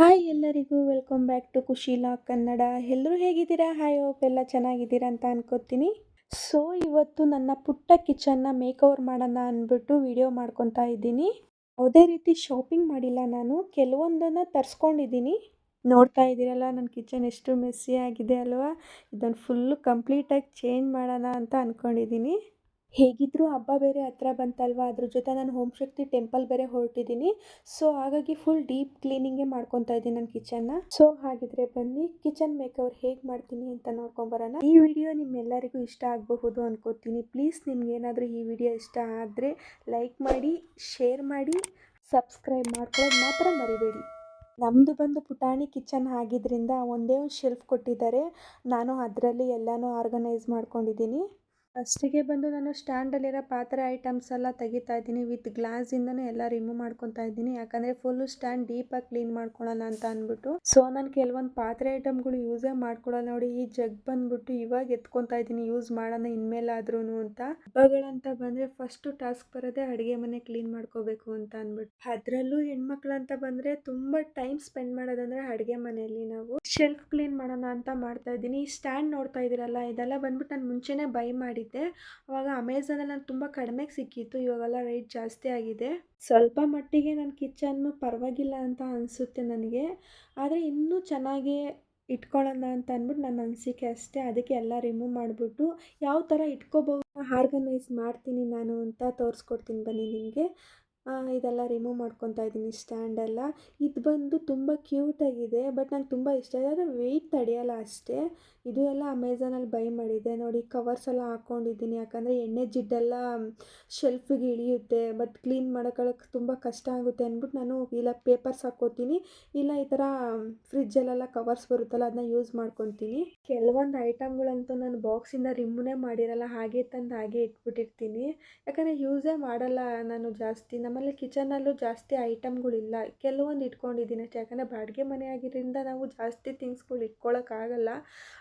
Hi ಎಲ್ಲರಿಗೂ, welcome back to Kushila Kannada. ಎಲ್ಲರೂ ಹೇಗಿದ್ದೀರಾ? ಹಾಯ್, ಹೋಪ್ ಎಲ್ಲ ಚೆನ್ನಾಗಿದ್ದೀರಾ ಅಂತ ಅನ್ಕೋತೀನಿ. ಸೊ ಇವತ್ತು ನನ್ನ ಪುಟ್ಟ ಕಿಚನ್ನ ಮೇಕ್ ಓವರ್ ಮಾಡೋಣ ಅಂದ್ಬಿಟ್ಟು ವಿಡಿಯೋ ಮಾಡ್ಕೊತಾ ಇದ್ದೀನಿ. ಯಾವುದೇ ರೀತಿ ಶಾಪಿಂಗ್ ಮಾಡಿಲ್ಲ ನಾನು, ಕೆಲವೊಂದನ್ನು ತರಿಸ್ಕೊಂಡಿದ್ದೀನಿ. ನೋಡ್ತಾ ಇದ್ದೀರಲ್ಲ, ನನ್ನ ಕಿಚನ್ ಎಷ್ಟು ಮೆಸ್ಸಿ ಆಗಿದೆ ಅಲ್ವಾ? ಇದನ್ನು ಫುಲ್ಲು ಕಂಪ್ಲೀಟಾಗಿ ಚೇಂಜ್ ಮಾಡೋಣ ಅಂತ ಅಂದ್ಕೊಂಡಿದ್ದೀನಿ ಹೇಗಿದ್ದರೂ ಹಬ್ಬ ಬೇರೆ ಹತ್ರ ಬಂತಲ್ವಾ? ಅದ್ರ ಜೊತೆ ನಾನು ಹೋಮ್ ಶಕ್ತಿ ಟೆಂಪಲ್ ಬೇರೆ ಹೊರಟಿದ್ದೀನಿ ಸೊ ಹಾಗಾಗಿ ಫುಲ್ ಡೀಪ್ ಕ್ಲೀನಿಂಗೇ ಮಾಡ್ಕೊತಾ ಇದ್ದೀನಿ ನನ್ನ ಕಿಚನ್ನ ಸೊ ಹಾಗಿದ್ರೆ ಬನ್ನಿ. ಕಿಚನ್ ಮೇಕವರ್ ಹೇಗೆ ಮಾಡ್ತೀನಿ ಅಂತ ನೋಡ್ಕೊಂಬರೋಣ ಈ ವಿಡಿಯೋ ನಿಮ್ಮೆಲ್ಲರಿಗೂ ಇಷ್ಟ ಆಗಬಹುದು ಅನ್ಕೋತೀನಿ. ಪ್ಲೀಸ್ ನಿಮ್ಗೆ ಏನಾದರೂ ಈ ವಿಡಿಯೋ ಇಷ್ಟ ಆದರೆ ಲೈಕ್ ಮಾಡಿ ಶೇರ್ ಮಾಡಿ ಸಬ್ಸ್ಕ್ರೈಬ್ ಮಾಡ್ಕೊಳ್ಳೋದು ಮಾತ್ರ ಮರಿಬೇಡಿ. ನಮ್ಮದು ಬಂದು ಪುಟಾಣಿ ಕಿಚನ್ ಆಗಿದ್ದರಿಂದ ಒಂದೇ ಒಂದು ಶೆಲ್ಫ್ ಕೊಟ್ಟಿದ್ದಾರೆ. ನಾನು ಅದರಲ್ಲಿ ಎಲ್ಲನೂ ಆರ್ಗನೈಸ್ ಮಾಡ್ಕೊಂಡಿದ್ದೀನಿ. ಫಸ್ಟಿಗೆ ಬಂದು ನಾನು ಸ್ಟ್ಯಾಂಡಲ್ಲಿರೋ ಪಾತ್ರೆ ಐಟಮ್ಸ್ ಎಲ್ಲ ತೆಗಿತಾ ಇದ್ದೀನಿ. ವಿತ್ ಗ್ಲಾಸಿಂದನೂ ಎಲ್ಲ ರಿಮೂವ್ ಮಾಡ್ಕೊತಾ ಇದ್ದೀನಿ. ಯಾಕಂದರೆ ಫುಲ್ಲು ಸ್ಟ್ಯಾಂಡ್ ಡೀಪಾಗಿ ಕ್ಲೀನ್ ಮಾಡ್ಕೊಳ್ಳೋಣ ಅಂತ ಅಂದ್ಬಿಟ್ಟು. ಸೊ ನಾನು ಕೆಲವೊಂದು ಪಾತ್ರೆ ಐಟಮ್ಗಳು ಯೂಸೇ ಮಾಡ್ಕೊಳ್ಳೋಣ ನೋಡಿ. ಈ ಜಗ್ ಬಂದ್ಬಿಟ್ಟು ಇವಾಗ ಎತ್ಕೊತಾ ಇದ್ದೀನಿ. ಯೂಸ್ ಮಾಡೋಣ ಇನ್ಮೇಲಾದ್ರೂ ಅಂತ. ಹಬ್ಬಗಳಂತ ಬಂದರೆ ಫಸ್ಟು ಟಾಸ್ಕ್ ಬರೋದೇ ಅಡುಗೆ ಮನೆ ಕ್ಲೀನ್ ಮಾಡ್ಕೋಬೇಕು ಅಂತ ಅಂದ್ಬಿಟ್ಟು. ಅದರಲ್ಲೂ ಹೆಣ್ಮಕ್ಳಂತ ಬಂದರೆ ತುಂಬ ಟೈಮ್ ಸ್ಪೆಂಡ್ ಮಾಡೋದಂದ್ರೆ ಅಡುಗೆ ಮನೆಯಲ್ಲಿ ನಾವು. ಶೆಲ್ಫ್ ಕ್ಲೀನ್ ಮಾಡೋಣ ಅಂತ ಮಾಡ್ತಾ ಇದ್ದೀನಿ. ಈ ಸ್ಟ್ಯಾಂಡ್ ನೋಡ್ತಾ ಇದ್ದೀರಲ್ಲ, ಇದೆಲ್ಲ ಬಂದ್ಬಿಟ್ಟು ನಾನು ಮುಂಚೆನೇ ಬೈ ಮಾಡಿ ಮಾಡಿದ್ದೆ ಅವಾಗ ಅಮೆಝಾನಲ್ಲಿ ನಾನು ತುಂಬ ಕಡಿಮೆಗೆ ಸಿಕ್ಕಿತ್ತು. ಇವಾಗೆಲ್ಲ ರೇಟ್ ಜಾಸ್ತಿ ಆಗಿದೆ. ಸ್ವಲ್ಪ ಮಟ್ಟಿಗೆ ನನ್ನ ಕಿಚನ್ನು ಪರವಾಗಿಲ್ಲ ಅಂತ ಅನಿಸುತ್ತೆ ನನಗೆ. ಆದರೆ ಇನ್ನೂ ಚೆನ್ನಾಗಿ ಇಟ್ಕೊಳ್ಳೋಣ ಅಂತ ಅಂದ್ಬಿಟ್ಟು ನನ್ನ ಅನಿಸಿಕೆ ಅಷ್ಟೇ. ಅದಕ್ಕೆ ಎಲ್ಲ ರಿಮೂವ್ ಮಾಡಿಬಿಟ್ಟು ಯಾವ ಥರ ಇಟ್ಕೋಬಹುದು ಆರ್ಗನೈಸ್ ಮಾಡ್ತೀನಿ ನಾನು ಅಂತ ತೋರಿಸ್ಕೊಡ್ತೀನಿ ಬನ್ನಿ ನಿಮಗೆ. ಇದೆಲ್ಲ ರಿಮೂವ್ ಮಾಡ್ಕೊತಾ ಇದ್ದೀನಿ ಸ್ಟ್ಯಾಂಡೆಲ್ಲ ಇದು ಬಂದು ತುಂಬ ಕ್ಯೂಟಾಗಿದೆ ಬಟ್ ನಂಗೆ ತುಂಬ ಇಷ್ಟ ಇದೆ ಆದರೆ ವೆಯ್ಟ್ ತಡೆಯಲ್ಲ ಅಷ್ಟೇ. ಇದು ಎಲ್ಲ ಅಮೆಝಾನಲ್ಲಿ ಬೈ ಮಾಡಿದ್ದೆ. ನೋಡಿ ಕವರ್ಸ್ ಎಲ್ಲ ಹಾಕ್ಕೊಂಡಿದ್ದೀನಿ ಯಾಕಂದರೆ ಎಣ್ಣೆ ಜಿಡ್ಡೆಲ್ಲ ಶೆಲ್ಫಿಗೆ ಇಳಿಯುತ್ತೆ. ಬಟ್ ಕ್ಲೀನ್ ಮಾಡೋಕ್ಕೆ ತುಂಬ ಕಷ್ಟ ಆಗುತ್ತೆ ಅಂದ್ಬಿಟ್ಟು ನಾನು ಇಲ್ಲ ಪೇಪರ್ಸ್ ಹಾಕ್ಕೋತೀನಿ ಇಲ್ಲ, ಈ ಥರ ಫ್ರಿಜ್ಜಲ್ಲೆಲ್ಲ ಕವರ್ಸ್ ಬರುತ್ತಲ್ಲ, ಅದನ್ನ ಯೂಸ್ ಮಾಡ್ಕೊತೀನಿ. ಕೆಲವೊಂದು ಐಟಮ್ಗಳಂತೂ ನಾನು ಬಾಕ್ಸಿಂದ ರಿಮೂನೇ ಮಾಡಿರಲ್ಲ, ಹಾಗೆ ತಂದು ಹಾಗೆ ಇಟ್ಬಿಟ್ಟಿರ್ತೀನಿ. ಯಾಕಂದರೆ ಯೂಸೇ ಮಾಡಲ್ಲ ನಾನು ಜಾಸ್ತಿ. ನಮ್ಮಲ್ಲಿ ಕಿಚನಲ್ಲೂ ಜಾಸ್ತಿ ಐಟಮ್ಗಳಿಲ್ಲ ಕೆಲವೊಂದು ಇಟ್ಕೊಂಡಿದ್ದೀನಿ. ಅಷ್ಟೇ ಯಾಕಂದರೆ ಬಾಡಿಗೆ ಮನೆ ಆಗಿದ್ದರಿಂದ ನಾವು ಜಾಸ್ತಿ ಥಿಂಗ್ಸ್ಗಳು ಇಟ್ಕೊಳ್ಳೋಕ್ಕಾಗಲ್ಲ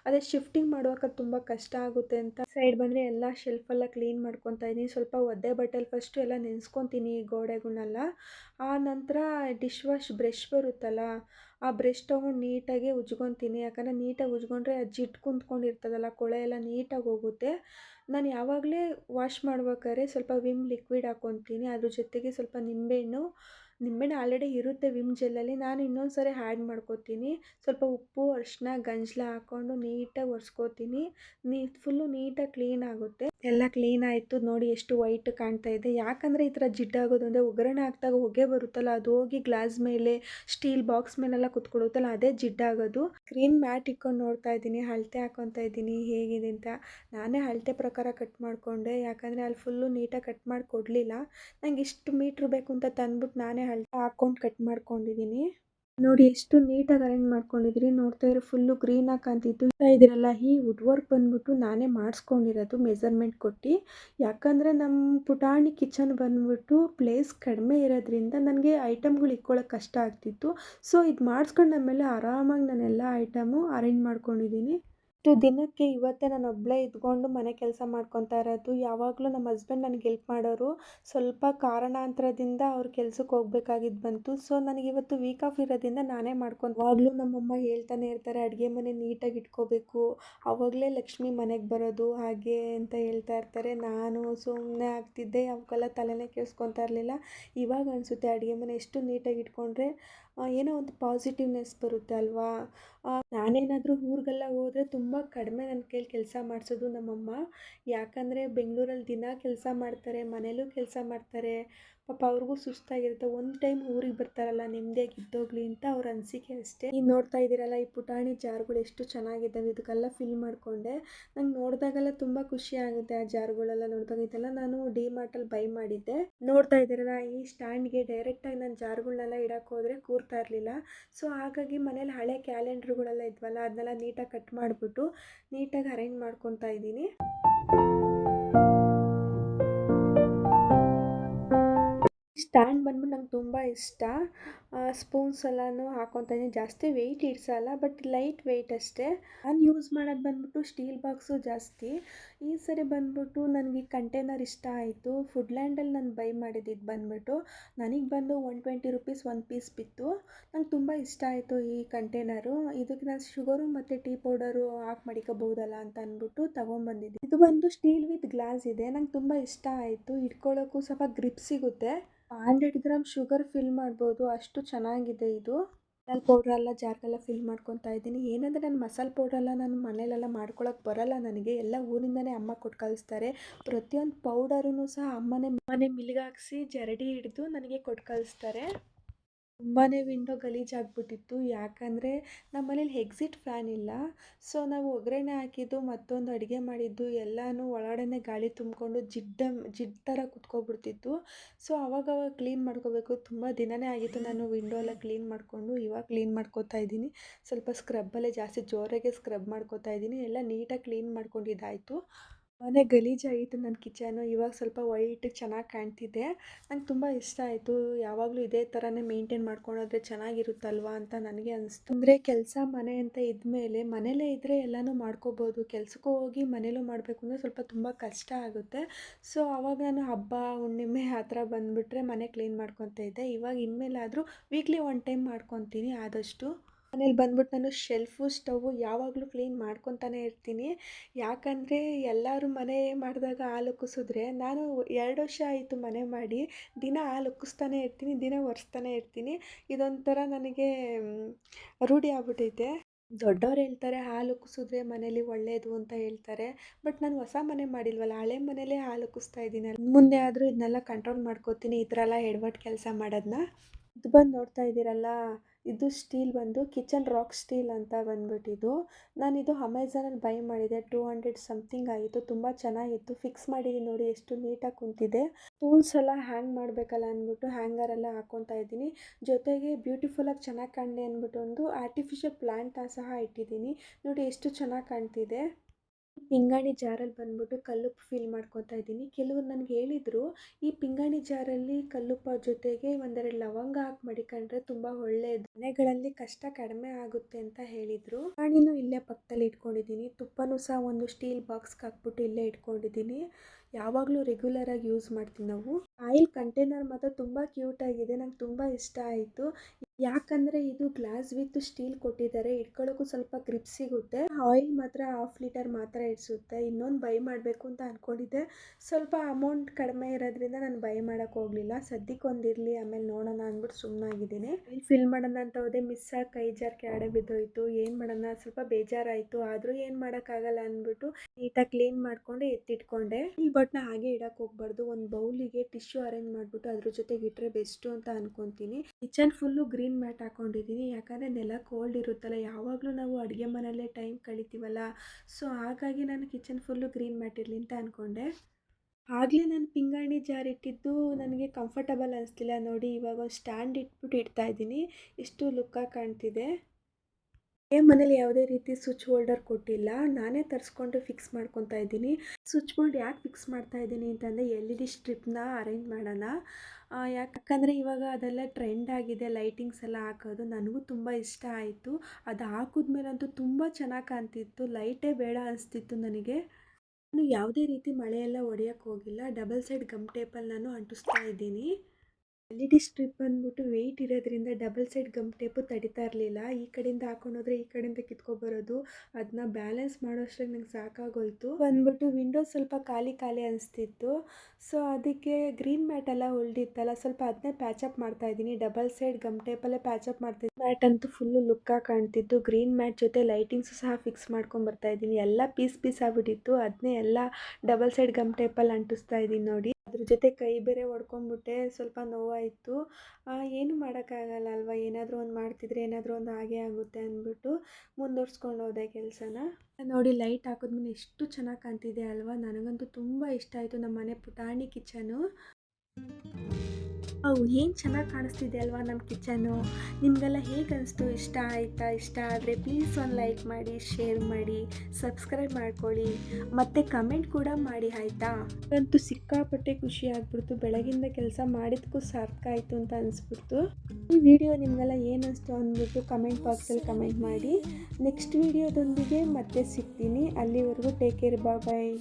ಅದೇ ಶಿಫ್ಟಿಂಗ್ ಮಾಡುವಾಗ ತುಂಬ ಕಷ್ಟ ಆಗುತ್ತೆ ಅಂತ ಸೈಡ್ ಬಂದರೆ ಎಲ್ಲ ಶೆಲ್ಫೆಲ್ಲ ಕ್ಲೀನ್ ಮಾಡ್ಕೊತಾ ಇದ್ದೀನಿ ಸ್ವಲ್ಪ ಒದ್ದೆ ಬಟ್ಟೆಲಿ ಫಸ್ಟು ಎಲ್ಲ ನೆನೆಸ್ಕೊತೀನಿ ಗೋಡೆಗಳನ್ನೆಲ್ಲ ಆ ನಂತರ ಡಿಶ್ ವಾಶ್ ಬ್ರಷ್ ಬರುತ್ತಲ್ಲ, ಆ ಬ್ರಷ್ ತೊಗೊಂಡು ನೀಟಾಗಿ ಉಜ್ಕೊತೀನಿ. ಯಾಕಂದರೆ ನೀಟಾಗಿ ಉಜ್ಕೊಂಡ್ರೆ ಅದು ಜಿಟ್ಟು ಕುಂತ್ಕೊಂಡಿರ್ತದಲ್ಲ, ಕೊಳೆ ಎಲ್ಲ ನೀಟಾಗಿ ಹೋಗುತ್ತೆ. ನಾನು ಯಾವಾಗಲೇ ವಾಶ್ ಮಾಡ್ಬೇಕಾದ್ರೆ ಸ್ವಲ್ಪ ವಿಮ್ ಲಿಕ್ವಿಡ್ ಹಾಕ್ಕೊತೀನಿ ಅದ್ರ ಜೊತೆಗೆ ಸ್ವಲ್ಪ ನಿಂಬೆಹಣ್ಣು ನಿಂಬೆಹಣ್ಣು ಆಲ್ರೆಡಿ ಇರುತ್ತೆ ವಿಮ್ ಜೆಲ್ಲಲ್ಲಿ ನಾನು ಇನ್ನೊಂದು ಸಾರಿ ಆ್ಯಡ್ ಮಾಡ್ಕೋತೀನಿ. ಸ್ವಲ್ಪ ಉಪ್ಪು ಅರಿಶಿನ ಗಂಜಲ ಹಾಕ್ಕೊಂಡು ನೀಟಾಗಿ ಒರೆಸ್ಕೋತೀನಿ. ನೀ ಫುಲ್ಲು ನೀಟಾಗಿ ಕ್ಲೀನ್ ಆಗುತ್ತೆ. ಎಲ್ಲ ಕ್ಲೀನ್ ಆಯಿತು, ನೋಡಿ ಎಷ್ಟು ವೈಟ್ ಕಾಣ್ತಾ ಇದೆ. ಯಾಕಂದರೆ ಈ ಥರ ಜಿಡ್ಡಾಗೋದು ಅಂದರೆ ಒಗ್ಗರಣೆ ಹಾಕಿದಾಗ ಹೊಗೆ ಬರುತ್ತಲ್ಲ, ಅದು ಹೋಗಿ ಗ್ಲಾಸ್ ಮೇಲೆ ಸ್ಟೀಲ್ ಬಾಕ್ಸ್ ಮೇಲೆಲ್ಲ ಕುತ್ಕೊಳ್ಳುತ್ತಲ್ಲ ಅದೇ ಜಿಡ್ಡಾಗೋದು ಸ್ಕ್ರೀನ್ ಮ್ಯಾಟ್ ಇಟ್ಕೊಂಡು ನೋಡ್ತಾ ಇದ್ದೀನಿ ಅಳತೆ ಹಾಕೊತಾ ಇದ್ದೀನಿ, ಹೇಗಿದೆ ಅಂತ. ನಾನೇ ಅಳತೆ ಪ್ರಕಾರ ಕಟ್ ಮಾಡಿಕೊಂಡೆ, ಯಾಕಂದರೆ ಅಲ್ಲಿ ಫುಲ್ಲು ನೀಟಾಗಿ ಕಟ್ ಮಾಡಿ ಕೊಡಲಿಲ್ಲ ನಂಗೆ ಇಷ್ಟು ಮೀಟ್ರ್ ಬೇಕು ಅಂತ ತಂದ್ಬಿಟ್ಟು ನಾನೇ ಅಳತೆ ಹಾಕ್ಕೊಂಡು ಕಟ್ ಮಾಡ್ಕೊಂಡಿದ್ದೀನಿ. ನೋಡಿ, ಎಷ್ಟು ನೀಟಾಗಿ ಅರೇಂಜ್ ಮಾಡ್ಕೊಂಡಿದ್ರಿ ನೋಡ್ತಾ ಇದ್ರೆ ಫುಲ್ಲು ಗ್ರೀನಾಗಿ ಕಾಣ್ತಿತ್ತು. ಇದಿರಲ್ಲ ಈ ವುಡ್ ವರ್ಕ್ ಬಂದ್ಬಿಟ್ಟು ನಾನೇ ಮಾಡಿಸ್ಕೊಂಡಿರೋದು ಮೆಸರ್ಮೆಂಟ್ ಕೊಟ್ಟು. ಯಾಕಂದರೆ ನಮ್ಮ ಪುಟಾಣಿ ಕಿಚನ್ ಬಂದ್ಬಿಟ್ಟು ಪ್ಲೇಸ್ ಕಡಿಮೆ ಇರೋದ್ರಿಂದ ನನಗೆ ಐಟಮ್ಗಳು ಇಕ್ಕೊಳ್ಳೋಕೆ ಕಷ್ಟ ಆಗ್ತಿತ್ತು. ಸೊ ಇದು ಮಾಡಿಸ್ಕೊಂಡ ಮೇಲೆ ಆರಾಮಾಗಿ ನಾನು ಎಲ್ಲ ಐಟಮು ಅರೇಂಜ್ ಮಾಡ್ಕೊಂಡಿದ್ದೀನಿ. ಇಷ್ಟು ದಿನಕ್ಕೆ ಇವತ್ತೇ ನಾನು ಒಬ್ಬಳೇ ಇದ್ಕೊಂಡು ಮನೆ ಕೆಲಸ ಮಾಡ್ಕೊತಾ ಇರೋದು. ಯಾವಾಗಲೂ ನಮ್ಮ ಹಸ್ಬೆಂಡ್ ನನಗೆ ಹೆಲ್ಪ್ ಮಾಡೋರು. ಸ್ವಲ್ಪ ಕಾರಣಾಂತರದಿಂದ ಅವ್ರ ಕೆಲ್ಸಕ್ಕೆ ಹೋಗ್ಬೇಕಾಗಿದ್ದು ಬಂತು. ಸೊ ನನಗೆ ಇವತ್ತು ವೀಕ್ ಆಫ್ ಇರೋದ್ರಿಂದ ನಾನೇ ಮಾಡ್ಕೊಂಡು ಯಾವಾಗಲೂ ನಮ್ಮಮ್ಮ ಹೇಳ್ತಾನೆ ಇರ್ತಾರೆ, ಅಡುಗೆ ಮನೆ ನೀಟಾಗಿ ಇಟ್ಕೋಬೇಕು. ಆವಾಗಲೇ ಲಕ್ಷ್ಮಿ ಮನೆಗೆ ಬರೋದು ಹಾಗೆ ಅಂತ ಹೇಳ್ತಾ ಇರ್ತಾರೆ. ನಾನು ಸುಮ್ಮನೆ ಆಗ್ತಿದ್ದೆ, ಅವಕ್ಕೆಲ್ಲ ತಲೆನೇ ಕೆಡಿಸ್ಕೊತಾ ಇರಲಿಲ್ಲ. ಇವಾಗ ಅನಿಸುತ್ತೆ ಅಡುಗೆ ಮನೆ ಎಷ್ಟು ನೀಟಾಗಿ ಇಟ್ಕೊಂಡ್ರೆ ಏನೋ ಒಂದು ಪಾಸಿಟಿವ್ನೆಸ್ ಬರುತ್ತೆ ಅಲ್ವಾ? ನಾನೇನಾದರೂ ಊರಿಗೆಲ್ಲ ಹೋದರೆ ತುಂಬ ಕಡಿಮೆ ನನ್ನ ಕೈಲಿ ಕೆಲಸ ಮಾಡಿಸೋದು ನಮ್ಮಮ್ಮ. ಯಾಕಂದರೆ ಬೆಂಗಳೂರಲ್ಲಿ ದಿನ ಕೆಲಸ ಮಾಡ್ತಾರೆ, ಮನೇಲೂ ಕೆಲಸ ಮಾಡ್ತಾರೆ. ಪಾಪ ಅವ್ರಿಗೂ ಸುಸ್ತಾಗಿರುತ್ತೆ. ಒಂದು ಟೈಮ್ ಊರಿಗೆ ಬರ್ತಾರಲ್ಲ ನೆಮ್ಮದಿಯಾಗಿ ಇದ್ದೋಗ್ಲಿ ಅಂತ ಅವ್ರ ಅನಿಸಿಕೆ ಅಷ್ಟೇ. ನೀವು ನೋಡ್ತಾ ಇದ್ದೀರಲ್ಲ, ಈ ಪುಟಾಣಿ ಜಾರ್ಗಳು ಎಷ್ಟು ಚೆನ್ನಾಗಿದ್ದಾವೆ. ಇದಕ್ಕೆಲ್ಲ ಫಿಲ್ ಮಾಡಿಕೊಂಡೆ. ನಂಗೆ ನೋಡಿದಾಗೆಲ್ಲ ತುಂಬ ಖುಷಿ ಆಗುತ್ತೆ ಆ ಜಾರ್ಗಳೆಲ್ಲ ನೋಡಿದಾಗ. ಇದೆಲ್ಲ ನಾನು ಡಿ ಮಾರ್ಟಲ್ಲಿ ಬೈ ಮಾಡಿದ್ದೆ. ನೋಡ್ತಾ ಇದ್ದೀರಲ್ಲ, ಈ ಸ್ಟ್ಯಾಂಡ್ಗೆ ಡೈರೆಕ್ಟಾಗಿ ನಾನು ಜಾರ್ಗಳನ್ನೆಲ್ಲ ಇಡಕ್ಕೆ ಹೋದರೆ ಕೂರ್ತಾ ಇರಲಿಲ್ಲ. ಸೊ ಹಾಗಾಗಿ ಮನೇಲಿ ಹಳೆ ಕ್ಯಾಲೆಂಡ್ರುಗಳೆಲ್ಲ ಇದ್ವಲ್ಲ, ಅದನ್ನೆಲ್ಲ ನೀಟಾಗಿ ಕಟ್ ಮಾಡಿಬಿಟ್ಟು ನೀಟಾಗಿ ಅರೇಂಜ್ ಮಾಡ್ಕೊತಾ ಇದ್ದೀನಿ. ಸ್ಟ್ಯಾಂಡ್ ಬಂದ್ಬಿಟ್ಟು ನಂಗೆ ತುಂಬ ಇಷ್ಟ. ಸ್ಪೂನ್ಸ್ ಎಲ್ಲನೂ ಹಾಕೊತಾನೆ ಜಾಸ್ತಿ ವೆಯ್ಟ್ ಇಡ್ಸಲ್ಲ ಬಟ್ ಲೈಟ್ ವೆಯ್ಟ್ ಅಷ್ಟೇ. ನಾನು ಯೂಸ್ ಮಾಡೋದು ಬಂದ್ಬಿಟ್ಟು ಸ್ಟೀಲ್ ಬಾಕ್ಸು ಜಾಸ್ತಿ. ಈ ಸರಿ ಬಂದ್ಬಿಟ್ಟು ನನಗೆ ಕಂಟೈನರ್ ಇಷ್ಟ ಆಯಿತು. ಫುಡ್ಲ್ಯಾಂಡಲ್ಲಿ ನಾನು ಬೈ ಮಾಡಿದ್ದು ಬಂದ್ಬಿಟ್ಟು ನನಗೆ ಬಂದು ಒನ್ ಟ್ವೆಂಟಿ ರುಪೀಸ್ ಒಂದು ಪೀಸ್ ಬಿತ್ತು. ನಂಗೆ ತುಂಬ ಇಷ್ಟ ಆಯಿತು ಈ ಕಂಟೈನರು ಇದಕ್ಕೆ ನಾನು ಶುಗರು ಮತ್ತು ಟೀ ಪೌಡರು ಹಾಕಿ ಮಡಿಕೋಬಹುದಲ್ಲ ಅಂತ ಅಂದ್ಬಿಟ್ಟು ತೊಗೊಂಬಂದಿದ್ದೆ ಇದು ಬಂದು ಸ್ಟೀಲ್ ವಿತ್ ಗ್ಲಾಸ್ ಇದೆ. ನಂಗೆ ತುಂಬ ಇಷ್ಟ ಆಯಿತು. ಇಟ್ಕೊಳ್ಳೋಕ್ಕೂ ಸ್ವಲ್ಪ ಗ್ರಿಪ್ ಸಿಗುತ್ತೆ. ಹಂಡ್ರೆಡ್ ಗ್ರಾಮ್ ಶುಗರ್ ಫಿಲ್ ಮಾಡ್ಬೋದು. ಅಷ್ಟು ಚೆನ್ನಾಗಿದೆ ಇದು. ಮಸಾಲೆ ಪೌಡ್ರೆಲ್ಲ ಜಾರ್ಗೆಲ್ಲ ಫಿಲ್ ಮಾಡ್ಕೊತಾ ಇದ್ದೀನಿ. ಏನಂದರೆ ನಾನು ಮಸಾಲೆ ಪೌಡ್ರೆಲ್ಲ ನಾನು ಮನೇಲೆಲ್ಲ ಮಾಡ್ಕೊಳಕ್ಕೆ ಬರಲ್ಲ ನನಗೆ. ಎಲ್ಲ ಊರಿಂದನೇ ಅಮ್ಮ ಕೊಟ್ಟು ಕಳಿಸ್ತಾರೆ. ಪ್ರತಿಯೊಂದು ಪೌಡರೂ ಸಹ ಅಮ್ಮನೇ ಮನೆ ಮಿಲ್ಗಾಕ್ಸಿ ಜರಡಿ ಹಿಡಿದು ನನಗೆ ಕೊಟ್ಟು ಕಳಿಸ್ತಾರೆ. ತುಂಬಾ ವಿಂಡೋ ಗಲೀಜಾಗ್ಬಿಟ್ಟಿತ್ತು ಯಾಕಂದರೆ ನಮ್ಮ ಮನೇಲಿ ಎಕ್ಸಿಟ್ ಫ್ಯಾನ್ ಇಲ್ಲ. ಸೊ ನಾವು ಒಗ್ಗರಣೆ ಹಾಕಿದ್ದು, ಮತ್ತೊಂದು ಅಡುಗೆ ಮಾಡಿದ್ದು, ಎಲ್ಲನೂ ಒಳಗಡೆನೇ ಗಾಳಿ ತುಂಬಿಕೊಂಡು ಜಿಡ್ಡ ಜಿಡ್ಡು ಥರ ಕುತ್ಕೊಬಿಡ್ತಿತ್ತು. ಸೊ ಅವಾಗವಾಗ ಕ್ಲೀನ್ ಮಾಡ್ಕೋಬೇಕು. ತುಂಬ ದಿನವೇ ಆಗಿತ್ತು ನಾನು ವಿಂಡೋ ಎಲ್ಲ ಕ್ಲೀನ್ ಮಾಡಿಕೊಂಡು. ಇವಾಗ ಕ್ಲೀನ್ ಮಾಡ್ಕೋತಾ ಇದ್ದೀನಿ. ಸ್ವಲ್ಪ ಸ್ಕ್ರಬ್ಬಲ್ಲೇ ಜಾಸ್ತಿ ಜೋರಾಗೆ ಸ್ಕ್ರಬ್ ಮಾಡ್ಕೋತಾ ಇದ್ದೀನಿ. ಎಲ್ಲ ನೀಟಾಗಿ ಕ್ಲೀನ್ ಮಾಡ್ಕೊಂಡಿದ್ದಾಯಿತು. ಮನೆ ಗಲೀಜಾಗಿತ್ತು ನನ್ನ ಕಿಚನು, ಇವಾಗ ಸ್ವಲ್ಪ ವೈಟ್ ಚೆನ್ನಾಗಿ ಕಾಣ್ತಿದೆ. ನಂಗೆ ತುಂಬ ಇಷ್ಟ ಆಯಿತು. ಯಾವಾಗಲೂ ಇದೇ ಥರನೇ ಮೇಂಟೈನ್ ಮಾಡ್ಕೊಂಡೋದ್ರೆ ಚೆನ್ನಾಗಿರುತ್ತಲ್ವಾ ಅಂತ ನನಗೆ ಅನಿಸ್ತು. ಅಂದರೆ ಕೆಲಸ ಮನೆ ಅಂತ ಇದ್ಮೇಲೆ ಮನೇಲೇ ಇದ್ದರೆ ಎಲ್ಲನೂ ಮಾಡ್ಕೋಬೋದು. ಕೆಲಸಕ್ಕೂ ಹೋಗಿ ಮನೇಲೂ ಮಾಡಬೇಕು ಅಂದರೆ ಸ್ವಲ್ಪ ತುಂಬ ಕಷ್ಟ ಆಗುತ್ತೆ. ಸೊ ಆವಾಗ ನಾನು ಹಬ್ಬ, ಹುಣ್ಣಿಮೆ ಆ ಥರ ಬಂದುಬಿಟ್ರೆ ಮನೆ ಕ್ಲೀನ್ ಮಾಡ್ಕೊತಾ ಇದ್ದೆ. ಇವಾಗ ಇನ್ಮೇಲಾದರೂ ವೀಕ್ಲಿ ಒನ್ ಟೈಮ್ ಮಾಡ್ಕೊತೀನಿ ಆದಷ್ಟು. ಮನೇಲಿ ಬಂದ್ಬಿಟ್ಟು ನಾನು ಶೆಲ್ಫು, ಸ್ಟವ್ವು ಯಾವಾಗಲೂ ಕ್ಲೀನ್ ಮಾಡ್ಕೊತಾನೆ ಇರ್ತೀನಿ. ಯಾಕಂದರೆ ಎಲ್ಲರೂ ಮನೆ ಮಾಡಿದಾಗ ಹಾಲು ಕುಸಿದ್ರೆ ನಾನು ಎರಡು ವರ್ಷ ಆಯಿತು ಮನೆ ಮಾಡಿ, ದಿನ ಹಾಲು ಉಕ್ಕಿಸ್ತಾನೆ ಇರ್ತೀನಿ, ದಿನ ಒರೆಸ್ತಾನೆ ಇರ್ತೀನಿ. ಇದೊಂಥರ ನನಗೆ ರೂಢಿ ಆಗ್ಬಿಟ್ಟೈತೆ ದೊಡ್ಡವ್ರು ಹೇಳ್ತಾರೆ, ಹಾಲು ಕುಸಿದ್ರೆ ಮನೇಲಿ ಒಳ್ಳೆಯದು ಅಂತ ಹೇಳ್ತಾರೆ. ಬಟ್ ನಾನು ಹೊಸ ಮನೆ ಮಾಡಿಲ್ವಲ್ಲ, ಹಳೆ ಮನೇಲೇ ಹಾಲು ಕುಸ್ತಾ ಇದ್ದೀನಿ. ಮುಂದೆ ಆದರೂ ಇದನ್ನೆಲ್ಲ ಕಂಟ್ರೋಲ್ ಮಾಡ್ಕೋತೀನಿ, ಈ ಥರ ಎಲ್ಲ ಎಡವಟ್ಟು ಕೆಲಸ ಮಾಡೋದನ್ನ ಇದು ಬಂದು ನೋಡ್ತಾ ಇದ್ದೀರಲ್ಲ ಇದು ಸ್ಟೀಲ್ ಬಂದು ಕಿಚನ್ ರಾಕ್ ಸ್ಟೀಲ್ ಅಂತ ಬಂದ್ಬಿಟ್ಟಿದ್ದು. ನಾನಿದು ಅಮೆಝಾನಲ್ಲಿ ಬೈ ಮಾಡಿದೆ. ಟೂ ಹಂಡ್ರೆಡ್ ಸಮ್ಥಿಂಗ್ ಆಯಿತು ತುಂಬ ಚೆನ್ನಾಗಿತ್ತು. ಫಿಕ್ಸ್ ಮಾಡಿದ್ದೀನಿ ನೋಡಿ ಎಷ್ಟು ನೀಟಾಗಿ ಕುಂತಿದೆ. ಸ್ಪೂನ್ಸ್ ಎಲ್ಲ ಹ್ಯಾಂಗ್ ಮಾಡಬೇಕಲ್ಲ ಅಂದ್ಬಿಟ್ಟು ಹ್ಯಾಂಗರೆಲ್ಲ ಹಾಕ್ಕೊತಾ ಇದ್ದೀನಿ. ಜೊತೆಗೆ ಬ್ಯೂಟಿಫುಲ್ಲಾಗಿ ಚೆನ್ನಾಗಿ ಕಾಣಲಿ ಅಂದ್ಬಿಟ್ಟು ಒಂದು ಆರ್ಟಿಫಿಷಿಯಲ್ ಪ್ಲ್ಯಾಂಟ ಸಹ ಇಟ್ಟಿದ್ದೀನಿ. ನೋಡಿ ಎಷ್ಟು ಚೆನ್ನಾಗಿ ಕಾಣ್ತಿದೆ. ಪಿಂಗಾಣಿ ಜಾರಲ್ಲಿ ಬಂದ್ಬಿಟ್ಟು ಕಲ್ಲುಪ್ಪು ಫಿಲ್ ಮಾಡ್ಕೊತಾ ಇದ್ದೀನಿ. ಕೆಲವರು ನನಗೆ ಹೇಳಿದರು, ಈ ಪಿಂಗಾಣಿ ಜಾರಲ್ಲಿ ಕಲ್ಲುಪ್ಪ ಜೊತೆಗೆ ಒಂದೆರಡು ಲವಂಗ ಹಾಕಿ ಮಡಿಕೊಂಡ್ರೆ ತುಂಬ ಒಳ್ಳೆಯದು ಮನೆಗಳಲ್ಲಿ ಕಷ್ಟ ಕಡಿಮೆ ಆಗುತ್ತೆ ಅಂತ ಹೇಳಿದರು. ಪಿಂಗಾಣಿನೂ ಇಲ್ಲೇ ಪಕ್ಕದಲ್ಲಿ ಇಟ್ಕೊಂಡಿದ್ದೀನಿ. ತುಪ್ಪನೂ ಸಹ ಒಂದು ಸ್ಟೀಲ್ ಬಾಕ್ಸ್ಗೆ ಹಾಕ್ಬಿಟ್ಟು ಇಲ್ಲೇ ಇಟ್ಕೊಂಡಿದ್ದೀನಿ. ಯಾವಾಗಲೂ ರೆಗ್ಯುಲರ್ ಆಗಿ ಯೂಸ್ ಮಾಡ್ತೀವಿ ನಾವು. ಆಯಿಲ್ ಕಂಟೈನರ್ ಮಾತ್ರ ತುಂಬ ಕ್ಯೂಟಾಗಿದೆ ನಂಗೆ ತುಂಬ ಇಷ್ಟ ಆಯಿತು. ಯಾಕಂದರೆ ಇದು ಗ್ಲಾಸ್ ವಿತ್ ಸ್ಟೀಲ್ ಕೊಟ್ಟಿದ್ದಾರೆ ಇಟ್ಕೊಳ್ಳೋಕ್ಕೂ ಸ್ವಲ್ಪ ಗ್ರಿಪ್ ಸಿಗುತ್ತೆ. ಆಯಿಲ್ ಮಾತ್ರ ಹಾಫ್ ಲೀಟರ್ ಮಾತ್ರ ಇಡಿಸುತ್ತೆ ಇನ್ನೊಂದು ಬೈ ಮಾಡಬೇಕು ಅಂತ ಅಂದ್ಕೊಂಡಿದ್ದೆ ಸ್ವಲ್ಪ ಅಮೌಂಟ್ ಕಡಿಮೆ ಇರೋದ್ರಿಂದ ನಾನು ಬೈ ಮಾಡೋಕೆ ಹೋಗಲಿಲ್ಲ. ಸದ್ಯಕ್ಕೆ ಒಂದಿರಲಿ ಆಮೇಲೆ ನೋಡೋಣ ಅಂದ್ಬಿಟ್ಟು ಸುಮ್ಮನಾಗಿದ್ದೀನಿ ಆಯಿಲ್ ಫಿಲ್ ಮಾಡೋಣ ಅಂತ ಹೋದೆ ಮಿಸ್ ಆಗಿ ಕೈ ಜಾರ್ ಕೆಳಗಡೆ ಬಿದ್ದೋಯ್ತು. ಏನು ಮಾಡೋಣ? ಸ್ವಲ್ಪ ಬೇಜಾರಾಯಿತು. ಆದರೂ ಏನು ಮಾಡೋಕ್ಕಾಗಲ್ಲ ಅಂದ್ಬಿಟ್ಟು ನೀಟಾಗಿ ಕ್ಲೀನ್ ಮಾಡಿಕೊಂಡು ಎತ್ತಿಟ್ಕೊಂಡೆ. ಈ ಬಟ್ನ ಹಾಗೆ ಇಡಕ್ಕೆ ಹೋಗ್ಬಾರ್ದು. ಒಂದು ಬೌಲಿಗೆ ಟಿಶ್ಯೂ ಅರೇಂಜ್ ಮಾಡಿಬಿಟ್ಟು ಅದ್ರ ಜೊತೆಗೆ ಇಟ್ಟರೆ ಬೆಸ್ಟು ಅಂತ ಅನ್ಕೊತೀನಿ. ಕಿಚನ್ ಫುಲ್ಲು ಗ್ರೀನ್ ಮ್ಯಾಟ್ ಹಾಕೊಂಡಿದ್ದೀನಿ. ಯಾಕಂದರೆ ನೆಲ ಕೋಲ್ಡ್ ಇರುತ್ತಲ್ಲ, ಯಾವಾಗಲೂ ನಾವು ಅಡುಗೆ ಮನೆಯಲ್ಲೇ ಟೈಮ್ ಕಳಿತೀವಲ್ಲ. ಸೊ ಹಾಗಾಗಿ ನಾನು ಕಿಚನ್ ಫುಲ್ಲು ಗ್ರೀನ್ ಮ್ಯಾಟ್ ಇರಲಿ ಅಂತ ಅಂದ್ಕೊಂಡೆ ಆಗಲೇ ನಾನು ಪಿಂಗಾಣಿ ಜಾರ್ ಇಟ್ಟಿದ್ದು ನನಗೆ ಕಂಫರ್ಟಬಲ್ ಅನಿಸ್ಲಿಲ್ಲ. ನೋಡಿ, ಇವಾಗ ಸ್ಟ್ಯಾಂಡ್ ಇಟ್ಬಿಟ್ಟು ಇಡ್ತಾ ಇದ್ದೀನಿ. ಎಷ್ಟು ಲುಕ್ಕಾಗಿ ಕಾಣ್ತಿದೆ. ಏ ಮನೇಲಿ ಯಾವುದೇ ರೀತಿ ಸ್ವಿಚ್ ಹೋಲ್ಡರ್ ಕೊಟ್ಟಿಲ್ಲ. ನಾನೇ ತರಿಸ್ಕೊಂಡು ಫಿಕ್ಸ್ ಮಾಡ್ಕೊತಾ ಇದ್ದೀನಿ. ಸ್ವಿಚ್ ಬೋರ್ಡ್ ಯಾಕೆ ಫಿಕ್ಸ್ ಮಾಡ್ತಾ ಇದ್ದೀನಿ ಅಂತಂದರೆ ಎಲ್ ಇ ಡಿ ಸ್ಟ್ರಿಪ್ನ ಅರೇಂಜ್ ಮಾಡೋಣ. ಯಾಕಂದರೆ ಇವಾಗ ಅದೆಲ್ಲ ಟ್ರೆಂಡ್ ಆಗಿದೆ ಲೈಟಿಂಗ್ಸ್ ಎಲ್ಲ ಹಾಕೋದು. ನನಗೂ ತುಂಬ ಇಷ್ಟ ಆಯಿತು. ಅದು ಹಾಕಿದ್ಮೇಲಂತೂ ತುಂಬ ಚೆನ್ನಾಗಿ ಕಾಣ್ತಿತ್ತು. ಲೈಟೇ ಬೇಡ ಅನಿಸ್ತಿತ್ತು ನನಗೆ. ನಾನು ಯಾವುದೇ ರೀತಿ ಮಳೆಯೆಲ್ಲ ಹೊಡೆಯೋಕ್ಕೆ ಹೋಗಿಲ್ಲ. ಡಬಲ್ ಸೈಡ್ ಗಮ್ ಟೇಪಲ್ಲಿ ನಾನು ಅಂಟಿಸ್ತಾ ಇದ್ದೀನಿ. ಎಲ್ ಇ ಡಿ ಸ್ಟ್ರಿಪ್ ಬಂದ್ಬಿಟ್ಟು ವೆಯ್ಟ್ ಇರೋದ್ರಿಂದ ಡಬಲ್ ಸೈಡ್ ಗಮ್ ಟೇಪು ತಡಿತಾ ಇರಲಿಲ್ಲ. ಈ ಕಡೆಯಿಂದ ಹಾಕೊಂಡೋದ್ರೆ ಈ ಕಡೆಯಿಂದ ಕಿತ್ಕೊಬರೋದು. ಅದನ್ನ ಬ್ಯಾಲೆನ್ಸ್ ಮಾಡೋಷ್ಟ್ರಾಗ ನಂಗೆ ಸಾಕಾಗೋಯ್ತು. ಬಂದ್ಬಿಟ್ಟು ವಿಂಡೋ ಸ್ವಲ್ಪ ಖಾಲಿ ಖಾಲಿ ಅನಿಸ್ತಿತ್ತು. ಸೊ ಅದಕ್ಕೆ ಗ್ರೀನ್ ಮ್ಯಾಟ್ ಎಲ್ಲ ಉಳ್ದಿತ್ತಲ್ಲ, ಸ್ವಲ್ಪ ಅದನ್ನೇ ಪ್ಯಾಚಪ್ ಮಾಡ್ತಾ ಇದ್ದೀನಿ. ಡಬಲ್ ಸೈಡ್ ಗಮ್ ಟೇಪಲ್ಲೇ ಪ್ಯಾಚಪ್ ಮಾಡ್ತಿದ್ದೀನಿ ಮ್ಯಾಟ್ ಅಂತೂ ಫುಲ್ಲು ಲುಕ್ಕಾಗಿ ಕಾಣ್ತಿತ್ತು. ಗ್ರೀನ್ ಮ್ಯಾಟ್ ಜೊತೆ ಲೈಟಿಂಗ್ಸು ಸಹ ಫಿಕ್ಸ್ ಮಾಡ್ಕೊಂಡು ಬರ್ತಾ ಇದ್ದೀನಿ. ಎಲ್ಲ ಪೀಸ್ ಪೀಸ್ ಆಗಿಬಿಟ್ಟಿತ್ತು. ಅದನ್ನೇ ಎಲ್ಲ ಡಬಲ್ ಸೈಡ್ ಗಮ್ ಟೇಪಲ್ಲಿ ಅಂಟಿಸ್ತಾ ಇದ್ದೀನಿ ನೋಡಿ. ಅದ್ರ ಜೊತೆ ಕೈ ಬೇರೆ ಹೊಡ್ಕೊಂಬಿಟ್ಟೆ ಸ್ವಲ್ಪ ನೋವಾಯಿತು. ಏನು ಮಾಡೋಕ್ಕಾಗಲ್ಲ ಅಲ್ವಾ ಏನಾದರೂ ಒಂದು ಮಾಡ್ತಿದ್ರೆ ಏನಾದರೂ ಒಂದು ಹಾಗೆ ಆಗುತ್ತೆ ಅಂದ್ಬಿಟ್ಟು ಮುಂದುವರ್ಸ್ಕೊಂಡು ಹೋದೆ ಕೆಲಸನ. ನೋಡಿ, ಲೈಟ್ ಹಾಕಿದ್ಮೇಲೆ ಎಷ್ಟು ಚೆನ್ನಾಗಿ ಕಾಣ್ತಿದೆ ಅಲ್ವಾ? ನನಗಂತೂ ತುಂಬ ಇಷ್ಟ ಆಯಿತು ನಮ್ಮ ಮನೆ ಪುಟಾಣಿ ಕಿಚನು. ಅವು ಏನು ಚೆನ್ನಾಗಿ ಕಾಣಿಸ್ತಿದೆ ಅಲ್ವಾ ನಮ್ಮ ಕಿಚನು ನಿಮಗೆಲ್ಲ ಹೇಗೆ ಅನಿಸ್ತು? ಇಷ್ಟ ಆಯಿತಾ? ಇಷ್ಟ ಆದರೆ ಪ್ಲೀಸ್ ಒಂದು ಲೈಕ್ ಮಾಡಿ ಶೇರ್ ಮಾಡಿ ಸಬ್ಸ್ಕ್ರೈಬ್ ಮಾಡ್ಕೊಳ್ಳಿ. ಮತ್ತು ಕಮೆಂಟ್ ಕೂಡ ಮಾಡಿ, ಆಯಿತಾ? ಅಂತೂ ಸಿಕ್ಕಾಪಟ್ಟೆ ಖುಷಿ ಆಗ್ಬಿಡ್ತು. ಬೆಳಗಿಂದ ಕೆಲಸ ಮಾಡಿದಕ್ಕೂ ಸಾರ್ಥಕ ಆಯಿತು ಅಂತ ಅನಿಸ್ಬಿಡ್ತು. ಈ ವಿಡಿಯೋ ನಿಮಗೆಲ್ಲ ಏನು ಅನಿಸ್ತು ಅಂದ್ಬಿಟ್ಟು ಕಮೆಂಟ್ ಬಾಕ್ಸಲ್ಲಿ ಕಮೆಂಟ್ ಮಾಡಿ. ನೆಕ್ಸ್ಟ್ ವಿಡಿಯೋದೊಂದಿಗೆ ಮತ್ತೆ ಸಿಗ್ತೀನಿ. ಅಲ್ಲಿವರೆಗೂ ಟೇಕ್ ಕೇರ್ ಬಾಯ್